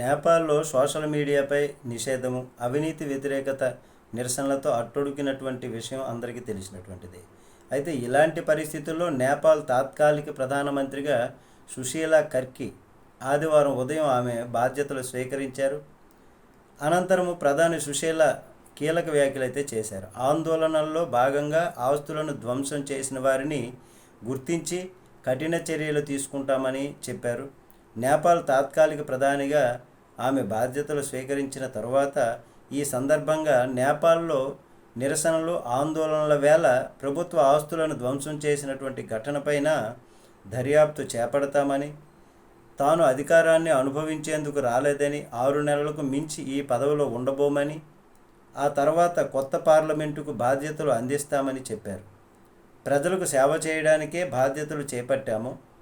నేపాల్లో సోషల్ మీడియాపై నిషేధము అవినీతి వ్యతిరేకత నిరసనలతో అట్టొడుకినటువంటి విషయం అందరికీ తెలిసినటువంటిది. అయితే ఇలాంటి పరిస్థితుల్లో నేపాల్ తాత్కాలిక ప్రధానమంత్రిగా సుశీలా కర్కి ఆదివారం ఉదయం ఆమె బాధ్యతలు స్వీకరించారు. అనంతరము ప్రధాని సుశీల కీలక వ్యాఖ్యలు అయితే చేశారు. ఆందోళనల్లో భాగంగా ఆస్తులను ధ్వంసం చేసిన వారిని గుర్తించి కఠిన చర్యలు తీసుకుంటామని చెప్పారు. నేపాల్ తాత్కాలిక ప్రధానిగా ఆమె బాధ్యతలు స్వీకరించిన తరువాత ఈ సందర్భంగా నేపాల్లో నిరసనలు ఆందోళనల వేళ ప్రభుత్వ ఆస్తులను ధ్వంసం చేసినటువంటి ఘటనపైన దర్యాప్తు చేపడతామని తాను అధికారాన్ని అనుభవించేందుకు రాలేదని ఆరు నెలలకు మించి ఈ పదవిలో ఉండబోమని ఆ తర్వాత కొత్త పార్లమెంటుకు బాధ్యతలు అందిస్తామని చెప్పారు. ప్రజలకు సేవ చేయడానికే బాధ్యతలు చేపట్టాము.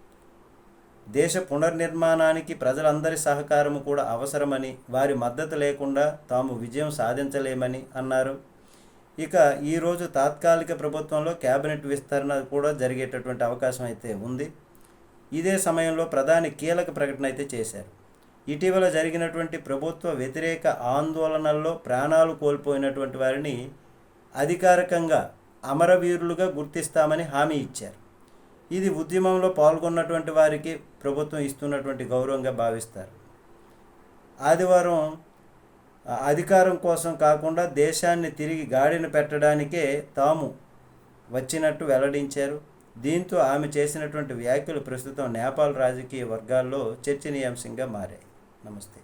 దేశ పునర్నిర్మాణానికి ప్రజలందరి సహకారము కూడా అవసరమని వారి మద్దతు లేకుండా తాము విజయం సాధించలేమని అన్నారు. ఇక ఈరోజు తాత్కాలిక ప్రభుత్వంలో కేబినెట్ విస్తరణ కూడా జరిగేటటువంటి అవకాశం అయితే ఉంది. ఇదే సమయంలో ప్రధాని కీలక ప్రకటన అయితే చేశారు. ఇటీవల జరిగినటువంటి ప్రభుత్వ వ్యతిరేక ఆందోళనల్లో ప్రాణాలు కోల్పోయినటువంటి వారిని అధికారికంగా అమరవీరులుగా గుర్తిస్తామని హామీ ఇచ్చారు. ఇది ఉద్యమంలో పాల్గొన్నటువంటి వారికి ప్రభుత్వం ఇస్తున్నటువంటి గౌరవంగా భావిస్తారు. ఆదివారం అధికారం కోసం కాకుండా దేశాన్ని తిరిగి గాడిన పెట్టడానికే తాము వచ్చినట్టు వెల్లడించారు. దీంతో ఆమె చేసినటువంటి వ్యాఖ్యలు ప్రస్తుతం నేపాల్ రాజకీయ వర్గాల్లో చర్చనీయాంశంగా మారాయి. నమస్తే.